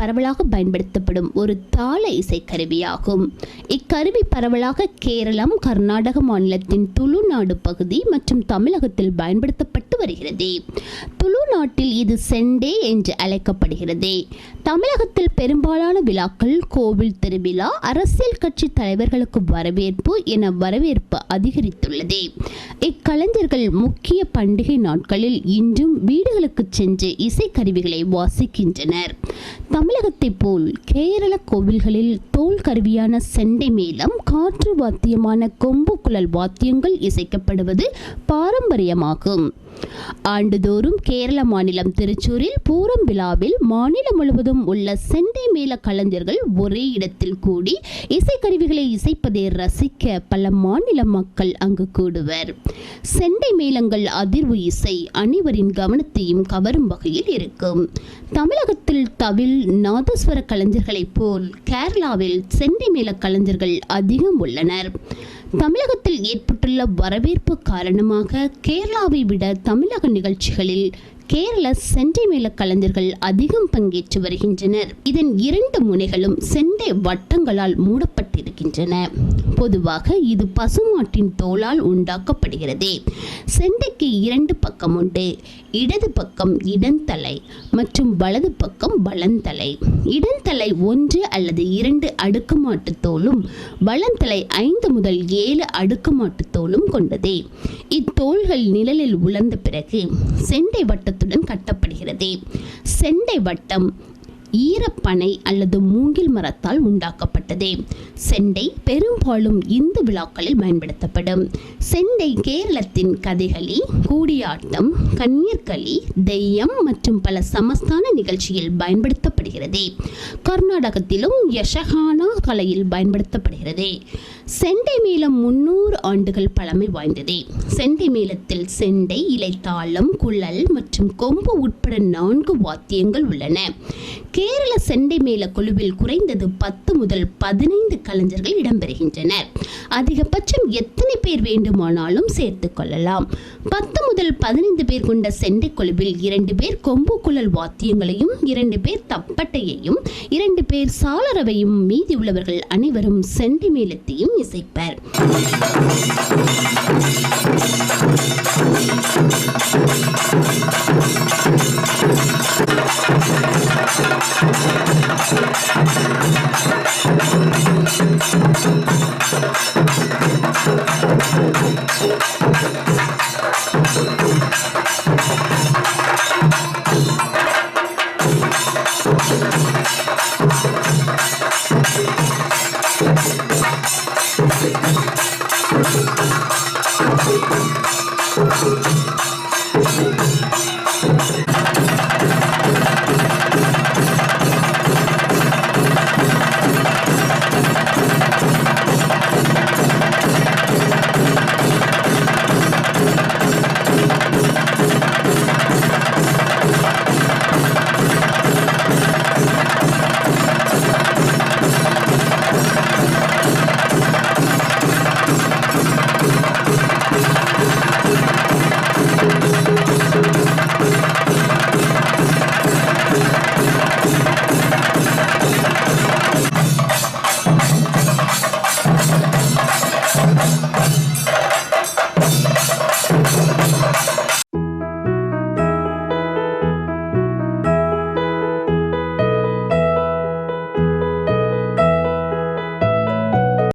பரவலாக பயன்படுத்தப்படும் ஒரு தாள இசைக்கருவியாகும். இக்கருவி பரவலாக கேரளம் கர்நாடக மாநிலத்தின் துளுநாடு பகுதி மற்றும் தமிழகத்தில் பயன்படுத்தப்பட்டு வருகிறது. துளு நாட்டில் இது செண்டே என்று அழைக்கப்படுகிறது. தமிழகத்தில் பெரும்பாலான விழாக்கள் கோவில் திருவிழா அரசியல் கட்சி தலைவர்களுக்கு வரவேற்பு என வரவேற்பு அதிகரித்துள்ளது. இக்கலைஞர்கள் முக்கிய பண்டிகை நாட்களில் இன்றும் வீடுகளுக்கு சென்று இசைக்கருவிகளை வாசிக்கின்றனர். தமிழகத்தைப் போல் கேரள கோவில்களில் தோல் கருவியான செண்டை மேளம் காற்று வாத்தியமான கொம்பு குழல் வாத்தியங்கள் இசைக்கப்படுவது பாரம்பரியமாகும். ஆண்டுதோறும் கேரள மாநிலம் திருச்சூரில் பூரம் விழாவில் மாநிலம் முழுவதும் உள்ள செண்டை மேள கலைஞர்கள் ஒரே இடத்தில் கூடி இசைக்கருவிகளை இசைப்பதை ரசிக்க பல மாநில மக்கள் அங்கு கூடுவர். செண்டை மேளங்கள் அதிர்வு இசை அனைவரின் கவனத்தையும் கவரும் வகையில் இருக்கும். தமிழகத்தில் தவில் நாதஸ்வர கலைஞர்களைப் போல் கேரளாவில் செண்டை மேல கலைஞர்கள் அதிகம் உள்ளனர். தமிழகத்தில் ஏற்பட்டுள்ள வரவேற்பு காரணமாக கேரளாவை விட தமிழக நிகழ்ச்சிகளில் கேரள செண்டை மேள கலைஞர்கள் அதிகம் பங்கேற்று வருகின்றனர். இதன் இரண்டு முனைகளும் செண்டை வட்டங்களால் மூடப்பட்டிருக்கின்றன. பொதுவாக இது பசுமாட்டின் தோலால் உண்டாக்கப்படுகிறது. செண்டைக்கு இரண்டு பக்கம் உண்டு. இடது பக்கம் இடந்தலை மற்றும் வலது பக்கம் வலந்தலை. இடந்தலை ஒன்று அல்லது இரண்டு அடுக்குமாட்டு தோலும் வலந்தலை ஐந்து முதல் ஏழு அடுக்குமாட்டு தோலும் கொண்டது. இத்தோள்கள் நிழலில் உலர்ந்த பிறகு செண்டை மரத்துடன் கட்டப்படுகிறது. செண்டை வட்டம் ஈரப்பனை அல்லது மூங்கில் மரத்தால் உண்டாக்கப்பட்டது. செண்டை பெரும்பாலும் இந்து விழாக்களில் பயன்படுத்தப்படும். செண்டை கேரளத்தின் கதைகளி கூடியாட்டம் கண்ணீர்களி தெய்யம் மற்றும் பல சமஸ்தான நிகழ்ச்சியில் பயன்படுத்தப்படுகிறது. கர்நாடகத்திலும் யஷகானா கலையில் பயன்படுத்தப்படுகிறது. செண்டை மேளம் முன்னூறு ஆண்டுகள் பழமை வாய்ந்ததே. செண்டை மேளத்தில் செண்டை இலைத்தாளம் குழல் மற்றும் கொம்பு உட்பட நான்கு வாத்தியங்கள் உள்ளன. கேரள செண்டை மேள குழுவில் குறைந்தது பத்து முதல் பதினைந்து கலைஞர்கள் இடம்பெறுகின்றனர். அதிகபட்சம் எத்தனை பேர் வேண்டுமானாலும் சேர்த்து கொள்ளலாம். பத்து முதல் பதினைந்து பேர் கொண்ட செண்டை குழுவில் இரண்டு பேர் கொம்பு குழல் வாத்தியங்களையும் இரண்டு பேர் தப்பட்டையையும் இரண்டு பேர் சாளரவையும் மீதி உள்ளவர்கள் அனைவரும் செண்டை மேளத்தையும் music, but.